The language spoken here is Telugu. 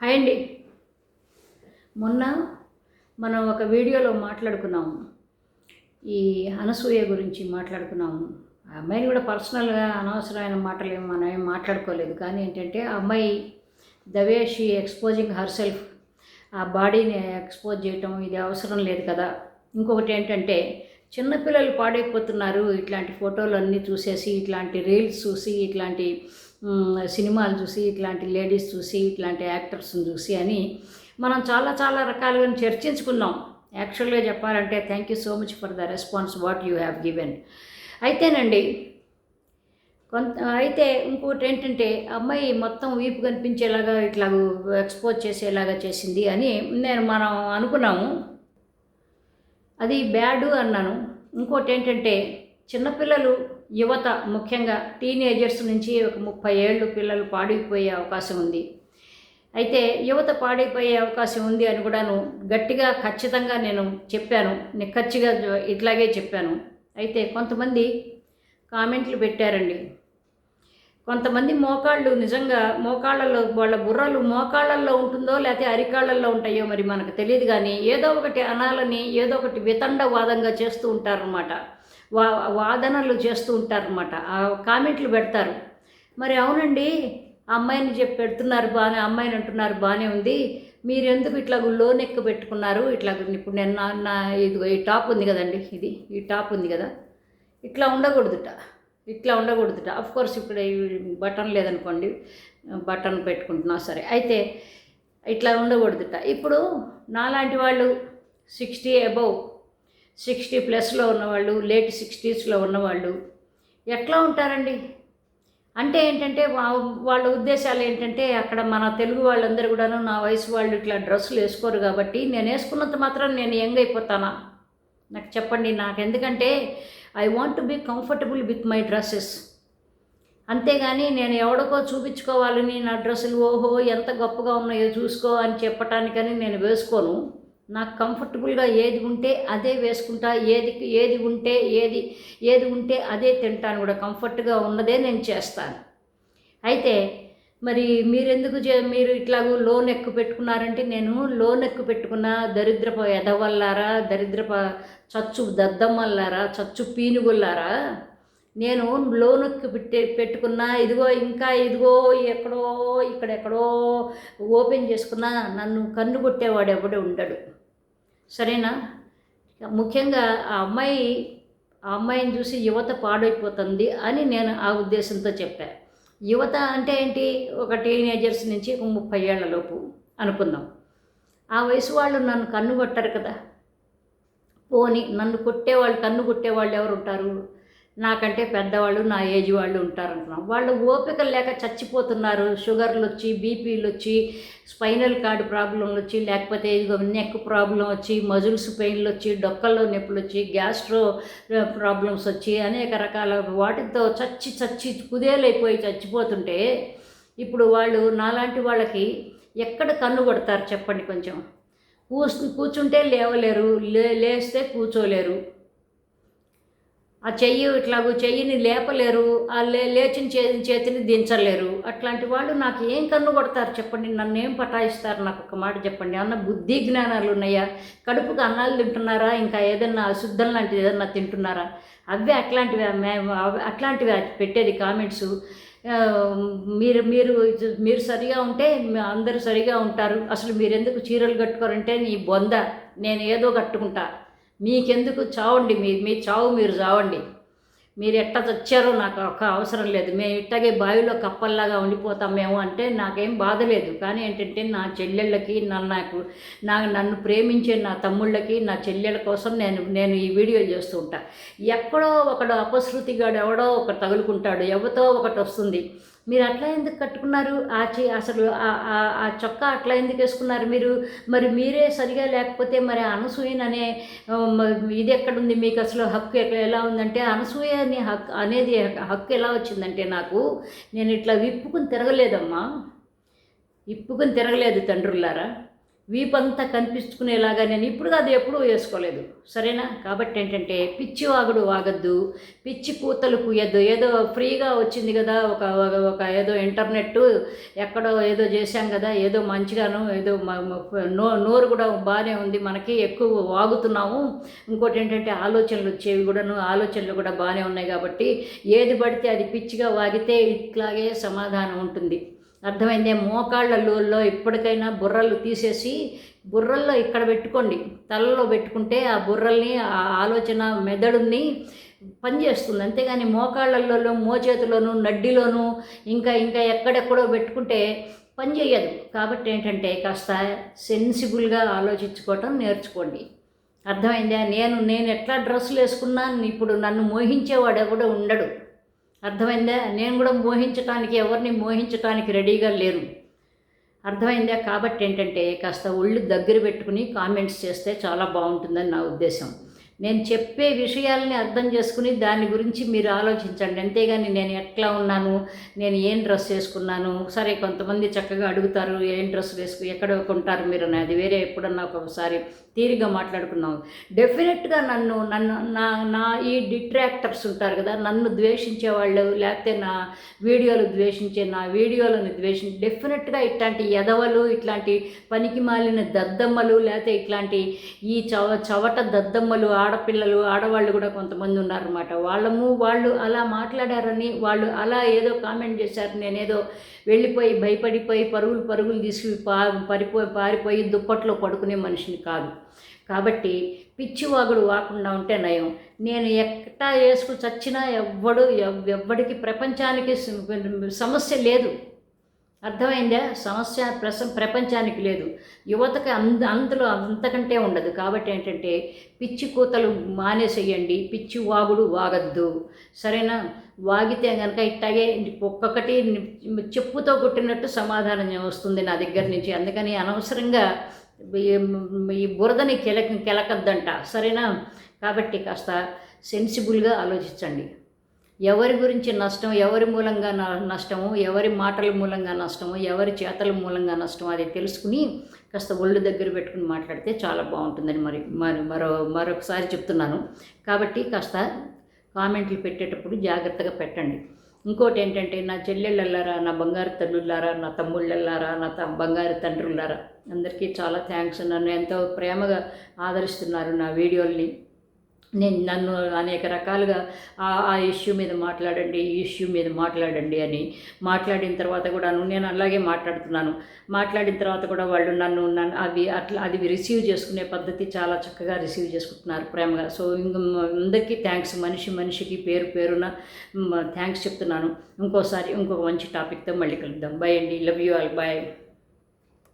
హాయ్ అండి. మొన్న మనం ఒక వీడియోలో మాట్లాడుకున్నాము. ఈ అనసూయ గురించి మాట్లాడుకున్నాము. ఆ అమ్మాయిని కూడా పర్సనల్గా అనవసరమైన మాటలు ఏమి మనం ఏం మాట్లాడుకోలేదు. కానీ ఏంటంటే ఆ అమ్మాయి the way she exposing herself. ఆ బాడీని ఎక్స్పోజ్ చేయటం ఇది అవసరం లేదు కదా. ఇంకొకటి ఏంటంటే చిన్నపిల్లలు పాడైపోతున్నారు. ఇట్లాంటి ఫోటోలు అన్నీ చూసేసి ఇట్లాంటి రీల్స్ చూసి ఇట్లాంటి సినిమాలు చూసి ఇట్లాంటి లేడీస్ చూసి ఇట్లాంటి యాక్టర్స్ని చూసి అని మనం చాలా చాలా రకాలుగా చర్చించుకున్నాం. యాక్చువల్గా చెప్పాలంటే thank you so much for the response what you have given. అయితేనండి కొంత అయితే ఇంకోటి ఏంటంటే అమ్మాయి మొత్తం వీపు కనిపించేలాగా ఇట్లా ఎక్స్పోజ్ చేసేలాగా చేసింది అని నేను మనం అనుకున్నాము. అది బ్యాడ్ అన్నాను. ఇంకోటి ఏంటంటే చిన్నపిల్లలు యువత ముఖ్యంగా టీనేజర్స్ నుంచి ఒక ముప్పై ఏళ్ళు పిల్లలు పాడైపోయే అవకాశం ఉంది. అయితే యువత పాడైపోయే అవకాశం ఉంది అని కూడాను గట్టిగా ఖచ్చితంగా నేను చెప్పాను. నిక్కచ్చిగా ఇట్లాగే చెప్పాను. అయితే కొంతమంది కామెంట్లు పెట్టారండి. కొంతమంది మోకాళ్ళు నిజంగా మోకాళ్ళలో వాళ్ళ బుర్రలు మోకాళ్ళల్లో ఉంటుందో లేకపోతే అరికాళ్ళల్లో ఉంటాయో మరి మనకు తెలియదు కానీ ఏదో ఒకటి అనాలని ఏదో ఒకటి వితండవాదంగా చేస్తూ ఉంటారన్నమాట. వా వాదనలు చేస్తూ ఉంటారనమాట అనమాట కామెంట్లు పెడతారు. మరి అవునండి అమ్మాయిని చెప్పి పెడుతున్నారు బాగానే అమ్మాయిని అంటున్నారు బాగానే ఉంది. మీరు ఎందుకు ఇట్లా లోన్ ఎక్కువ పెట్టుకున్నారు? ఇట్లా ఇప్పుడు నేను నా ఇదిగో ఈ టాప్ ఉంది కదండి ఇది ఈ టాప్ ఉంది కదా. ఇట్లా ఉండకూడదుట. ఇట్లా ఉండకూడదుట. అఫ్ కోర్స్ ఇప్పుడు బటన్ లేదనుకోండి బటన్ పెట్టుకుంటున్నా సరే. అయితే ఇట్లా ఉండకూడదుట. ఇప్పుడు నాలాంటి వాళ్ళు సిక్స్టీ అబౌవ్ సిక్స్టీ ప్లస్లో ఉన్నవాళ్ళు లేట్ సిక్స్టీస్లో ఉన్నవాళ్ళు ఎట్లా ఉంటారండి? అంటే ఏంటంటే వాళ్ళ ఉద్దేశాలు ఏంటంటే అక్కడ మన తెలుగు వాళ్ళందరూ కూడాను నా వయసు వాళ్ళు ఇట్లా డ్రెస్సులు వేసుకోరు కాబట్టి నేను వేసుకున్నంత మాత్రం నేను యంగ్ అయిపోతానా? నాకు చెప్పండి నాకు ఎందుకంటే I want to be comfortable with my dresses. అంతేగాని నేను ఎవడికో చూపించుకోవాలని నా డ్రెస్సులు ఓహో ఎంత గొప్పగా ఉన్నాయో చూసుకో అని చెప్పటానికని నేను వేసుకోను. నాకు కంఫర్టబుల్గా ఏది ఉంటే అదే వేసుకుంటా ఏది ఏది ఉంటే ఏది ఏది ఉంటే అదే తింటాను కూడా. కంఫర్ట్గా ఉన్నదే నేను చేస్తాను. అయితే మరి మీరెందుకు చే మీరు ఇట్లాగూ లోన్ ఎక్కువ పెట్టుకున్నారంటే నేను లోన్ ఎక్కువ పెట్టుకున్న దరిద్రప ఎదవల్లారా దరిద్రప చచ్చు దద్దమ్మల్లారా చచ్చు పీనుగుల్లారా? నేను లోన్ ఎక్కువ పెట్టే పెట్టుకున్నా ఇదిగో ఇంకా ఇదిగో ఎక్కడో ఇక్కడెక్కడో ఓపెన్ చేసుకున్నా నన్ను కన్ను కొట్టేవాడు ఎవడే ఉండడు. సరేనా? ముఖ్యంగా ఆ అమ్మాయి ఆ అమ్మాయిని చూసి యువత పాడైపోతుంది అని నేను ఆ ఉద్దేశంతో చెప్పా. యువత అంటే ఏంటి? ఒక టీనేజర్స్ నుంచి ఒక ముప్పై ఏళ్ళ లోపు అనుకుందాం. ఆ వయసు వాళ్ళు నన్ను కన్ను కొట్టరు కదా. పోని నన్ను కొట్టేవాళ్ళు కన్ను కొట్టేవాళ్ళు ఎవరు ఉంటారు నాకంటే పెద్దవాళ్ళు నా ఏజ్ వాళ్ళు ఉంటారు వాళ్ళు ఓపిక లేక చచ్చిపోతున్నారు. షుగర్లు వచ్చి బీపీలు వచ్చి స్పైనల్ కార్డ్ ప్రాబ్లంలు వచ్చి లేకపోతే ఇదిగో నెక్ ప్రాబ్లం వచ్చి మజిల్స్ పెయిన్లు వచ్చి డొక్కల్లో నొప్పులు వచ్చి గ్యాస్ట్రో ప్రాబ్లమ్స్ వచ్చి అనేక రకాల వాటితో చచ్చి చచ్చి కుదేలైపోయి చచ్చిపోతుంటే ఇప్పుడు వాళ్ళు నాలాంటి వాళ్ళకి ఎక్కడ కన్ను కొడతారు చెప్పండి కొంచెం? కూర్చు కూర్చుంటే లేవలేరు లే లేస్తే కూర్చోలేరు. ఆ చెయ్యి ఇట్లాగూ చెయ్యిని లేపలేరు ఆ లే లేచిన చే చేతిని దించలేరు. అట్లాంటి వాళ్ళు నాకు ఏం కన్ను కొడతారు చెప్పండి? నన్ను ఏం పటాయిస్తారు? నాకు ఒక మాట చెప్పండి. అన్న బుద్ధి జ్ఞానాలు ఉన్నాయా? కడుపుకు అన్నాలు తింటున్నారా? ఇంకా ఏదన్నా అశుద్ధం లాంటిది ఏదన్నా తింటున్నారా? అవే అట్లాంటివి మేము అట్లాంటివి పెట్టేది కామెంట్స్. మీరు మీరు మీరు సరిగా ఉంటే అందరూ సరిగా ఉంటారు. అసలు మీరు ఎందుకు చీరలు కట్టుకోరంటే నీ బొంద. నేను ఏదో కట్టుకుంటా. మీకెందుకు చావండి? మీ మీ చావు మీరు చావండి. మీరు ఎట్ట చచ్చారో నాకు ఒక అవసరం లేదు. మేము ఇట్టగే బావిలో కప్పల్లాగా ఉండిపోతాం మేము అంటే నాకేం బాధ లేదు. కానీ ఏంటంటే నా చెల్లెళ్ళకి నన్ను నాకు నా నన్ను ప్రేమించే నా తమ్ముళ్ళకి నా చెల్లెళ్ళ కోసం నేను నేను ఈ వీడియో చేస్తూ ఉంటా. ఎక్కడో ఒకడు అపశృతిగాడు ఎవడో ఒకటి తగులుకుంటాడు ఎవతో ఒకటి వస్తుంది. మీరు అట్లా ఎందుకు కట్టుకున్నారు? ఆ చే అసలు ఆ- చొక్కా అట్లా ఎందుకు వేసుకున్నారు మీరు? మరి మీరే సరిగా లేకపోతే మరి అనసూయన్ అనే ఇది ఎక్కడుంది? మీకు అసలు హక్కు ఎలా ఉందంటే అనసూయ అనే హక్కు అనేది హక్కు ఎలా వచ్చిందంటే నాకు నేను ఇట్లా విప్పుకుని తిరగలేదమ్మా. విప్పుకుని తిరగలేదు తండ్రులారా. వీపంతా కనిపించుకునేలాగా నేను ఇప్పుడు అది ఎప్పుడూ వేసుకోలేదు. సరేనా? కాబట్టి ఏంటంటే పిచ్చి వాగుడు వాగద్దు. పిచ్చి కూతలు కూయద్దు ఏదో ఫ్రీగా వచ్చింది కదా ఒక ఒక- ఏదో ఇంటర్నెట్ ఎక్కడో ఏదో చేశాం కదా ఏదో మంచిగాను ఏదో నో నోరు కూడా బాగానే ఉంది. మనకి ఎక్కువ వాగుతున్నాము. ఇంకోటి ఏంటంటే ఆలోచనలు వచ్చేవి కూడాను ఆలోచనలు కూడా బాగానే ఉన్నాయి కాబట్టి ఏది పడితే అది పిచ్చిగా వాగితే ఇట్లాగే సమాధానం ఉంటుంది. అర్థమైందే? మోకాళ్ళల్లో ఇప్పటికైనా బుర్రలు తీసేసి బుర్రల్లో ఇక్కడ పెట్టుకోండి. తలలో పెట్టుకుంటే ఆ బుర్రల్ని ఆ ఆలోచన మెదడుని పనిచేస్తుంది అంతేగాని మోకాళ్ళల్లో మోచేతిలోను నడ్డిలోను ఇంకా ఇంకా ఎక్కడెక్కడో పెట్టుకుంటే పని చేయదు కాబట్టి ఏంటంటే కాస్త సెన్సిబుల్గా ఆలోచించుకోవటం నేర్చుకోండి. అర్థమైందా? నేను నేను ఎట్లా డ్రెస్సులు వేసుకున్నాను? ఇప్పుడు నన్ను మోహించేవాడు ఎవడో ఉండడు. అర్థమైందా? నేను కూడా మోహించటానికి ఎవరిని మోహించటానికి రెడీగా లేరు అర్థమైందా? కాబట్టి ఏంటంటే కాస్త ఒళ్ళు దగ్గర పెట్టుకుని కామెంట్స్ చేస్తే చాలా బాగుంటుందని నా ఉద్దేశం. నేను చెప్పే విషయాల్ని అర్థం చేసుకుని దాని గురించి మీరు ఆలోచించండి. అంతేగాని నేను ఎట్లా ఉన్నాను? నేను ఏం డ్రెస్ వేసుకున్నాను? సరే కొంతమంది చక్కగా అడుగుతారు ఏం డ్రెస్ వేసుకు? ఎక్కడ కొంటారు మీరు? అది వేరే ఎప్పుడన్నా ఒకసారి తీరిగా మాట్లాడుకున్నాం. డెఫినెట్గా నన్ను నన్ను నా నా ఈ డిట్రాక్టర్స్ ఉంటారు కదా నన్ను ద్వేషించే వాళ్ళు లేకపోతే నా వీడియోలు ద్వేషించే నా వీడియోలను ద్వేషించి డెఫినెట్గా ఇట్లాంటి ఎదవలు ఇట్లాంటి పనికి మాలిన దద్దమ్మలు లేకపోతే ఇట్లాంటి ఈ చవ చవట దద్దమ్మలు ఆడపిల్లలు ఆడవాళ్ళు కూడా కొంతమంది ఉన్నారన్నమాట. వాళ్ళము వాళ్ళు అలా మాట్లాడారని వాళ్ళు అలా ఏదో కామెంట్ చేశారు నేనేదో వెళ్ళిపోయి భయపడిపోయి పరుగులు పరుగులు తీసి పా పరిపోయి పారిపోయి దుప్పట్లో పడుకునే మనిషిని కాదు. కాబట్టి పిచ్చివాగుడు వాకుండా ఉంటే నయం. నేను ఎట్టా వేసుకు చచ్చినా ఎవ్వడు ఎవ్- ఎవ్వడికి ప్రపంచానికి సమస్య లేదు. అర్థమైందా? సమస్య ప్రస ప్రపంచానికి లేదు. యువతకి అంద అంతలో అంతకంటే ఉండదు. కాబట్టి ఏంటంటే పిచ్చి కూతలు మానేసేయండి. పిచ్చి వాగుడు వాగద్దు. సరేనా? వాగితే కనుక ఇట్టాగే ఒక్కొక్కటి చెప్పుతో కొట్టినట్టు సమాధానం వస్తుంది నా దగ్గర నుంచి. అందుకని అనవసరంగా ఈ- ఈ బురదని కెలక కెలకద్దంట. సరేనా? కాబట్టి కాస్త సెన్సిబుల్గా ఆలోచించండి. ఎవరి గురించి నష్టం ఎవరి మూలంగా నష్టము ఎవరి మాటల మూలంగా నష్టము ఎవరి చేతల మూలంగా నష్టం అది తెలుసుకుని కాస్త ఒళ్ళు దగ్గర పెట్టుకుని మాట్లాడితే చాలా బాగుంటుందని మరి మరి మరో మరొకసారి చెప్తున్నాను. కాబట్టి కాస్త కామెంట్లు పెట్టేటప్పుడు జాగ్రత్తగా పెట్టండి. ఇంకోటి ఏంటంటే నా చెల్లెళ్ళల్లారా నా బంగారు తల్లుళ్ళారా నా తమ్ముళ్ళల్లారా నా త బంగారు తండ్రులారా అందరికీ చాలా థ్యాంక్స్ నన్ను ఎంతో ప్రేమగా ఆదరిస్తున్నారు నా వీడియోల్ని. నేను నన్ను అనేక రకాలుగా ఆ ఆ ఇష్యూ మీద మాట్లాడండి ఈ ఇష్యూ మీద మాట్లాడండి అని మాట్లాడిన తర్వాత కూడా నేను అలాగే మాట్లాడుతున్నాను. మాట్లాడిన తర్వాత కూడా వాళ్ళు నన్ను నన్ను అవి అట్లా అది రిసీవ్ చేసుకునే పద్ధతి చాలా చక్కగా రిసీవ్ చేసుకుంటున్నారు ప్రేమగా. సో ఇంకా అందరికీ థ్యాంక్స్ మనిషి మనిషికి పేరు పేరున థ్యాంక్స్ చెప్తున్నాను. ఇంకోసారి ఇంకొక మంచి టాపిక్తో మళ్ళీ కలుద్దాం. బై అండి. Love you all bye